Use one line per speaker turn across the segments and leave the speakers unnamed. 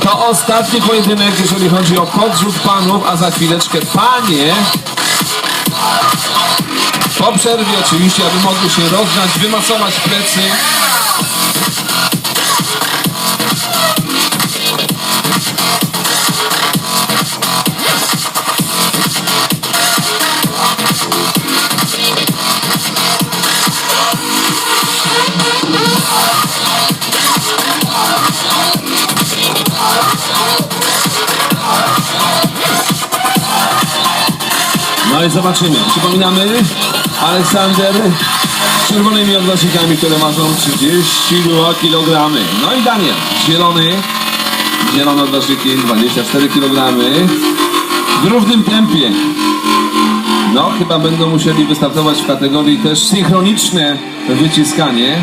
To ostatni pojedynek, jeżeli chodzi o podrzut panów, a za chwileczkę panie po przerwie oczywiście, aby mogły się rozgrzać, wymasować plecy. No i zobaczymy. Przypominamy, Aleksander z czerwonymi odnośnikami, które ważą 32 kg. No i Daniel, zielony, zielone odnośniki 24 kg. W równym tempie. No, chyba będą musieli wystartować w kategorii też synchroniczne wyciskanie.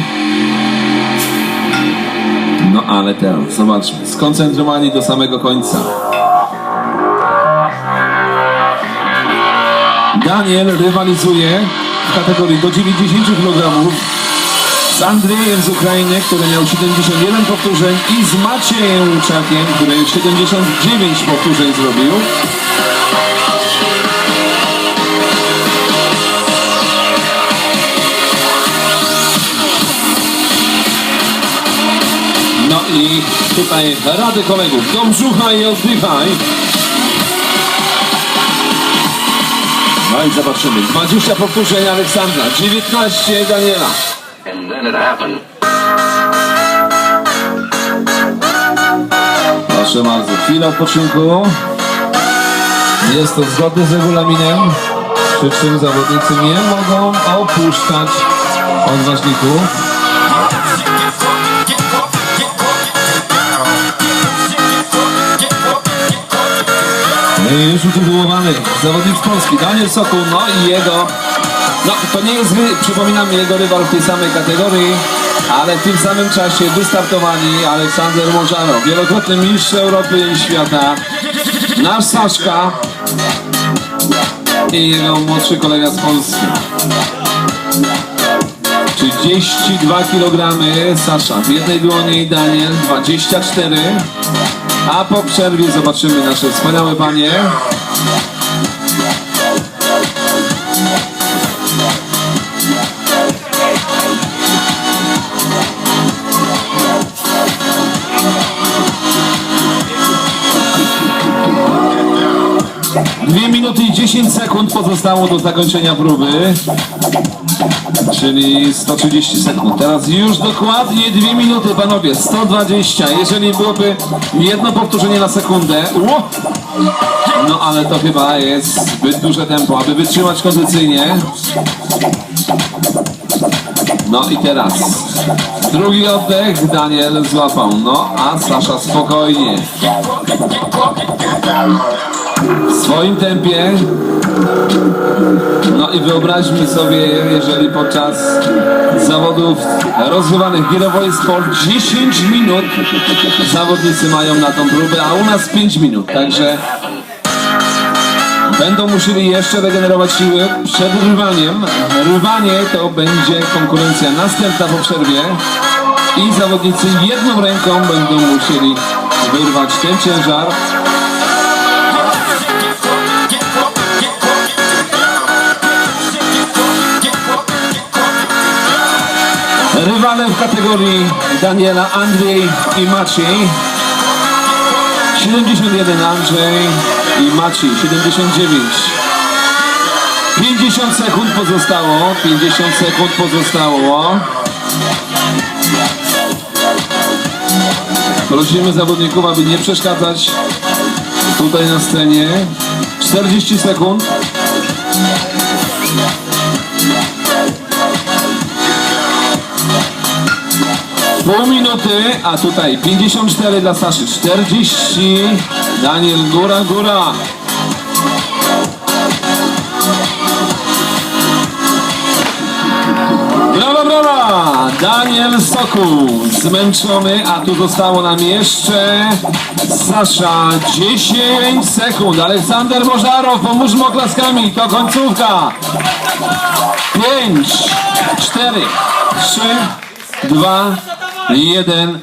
No ale teraz, zobaczmy, skoncentrowani do samego końca. Daniel rywalizuje w kategorii do 90 kg z Andrzejem z Ukrainy, który miał 71 powtórzeń i z Maciejem Łuczakiem, który 79 powtórzeń zrobił. No i tutaj rady kolegów. Do brzucha i oddychaj. No i zobaczymy. 20 powtórzeń Aleksandra, 19 Daniela.
And then it happened.
Proszę bardzo, chwila odpoczynku. Jest to zgodne z regulaminem, przy czym zawodnicy nie mogą opuszczać odważników. I już utytułowany zawodnik z Polski, Daniel Sokół, no i jego, no to nie jest, przypominam, jego rywal w tej samej kategorii, ale w tym samym czasie wystartowali Aleksander Możaro, wielokrotny mistrz Europy i świata, nasz Saszka i jego młodszy kolega z Polski. 32 kg Sasza, w jednej dłoni Daniel 24 a po przerwie zobaczymy nasze wspaniałe panie. Dwie minuty i 10 sekund pozostało do zakończenia próby. Czyli 130 sekund. Teraz już dokładnie 2 minuty, panowie. 120. Jeżeli byłoby jedno powtórzenie na sekundę. Ło! No ale to chyba jest zbyt duże tempo, aby wytrzymać kondycyjnie. No i teraz. Drugi oddech Daniel złapał. No a Sasza spokojnie. W swoim tempie. No i wyobraźmy sobie, jeżeli podczas zawodów rozgrywanych Girowoje Sport 10 minut zawodnicy mają na tą próbę, a u nas 5 minut. Także będą musieli jeszcze regenerować siły przed rwaniem. Rwanie to będzie konkurencja następna po przerwie i zawodnicy jedną ręką będą musieli wyrwać ten ciężar. Rywale w kategorii Daniela, Andrzej i Maciej. 71 Andrzej i Maciej, 79. 50 sekund pozostało, 50 sekund pozostało. Prosimy zawodników, aby nie przeszkadzać tutaj na scenie. 40 sekund. Pół minuty, a tutaj 54 dla Saszy, 40. Daniel, góra, góra. Brawa, brawa! Daniel Sokół, zmęczony, a tu zostało nam jeszcze Sasza, 10 sekund. Aleksander Możarow, pomóżmy oklaskami, to końcówka. 5, 4, 3, 2, Jeden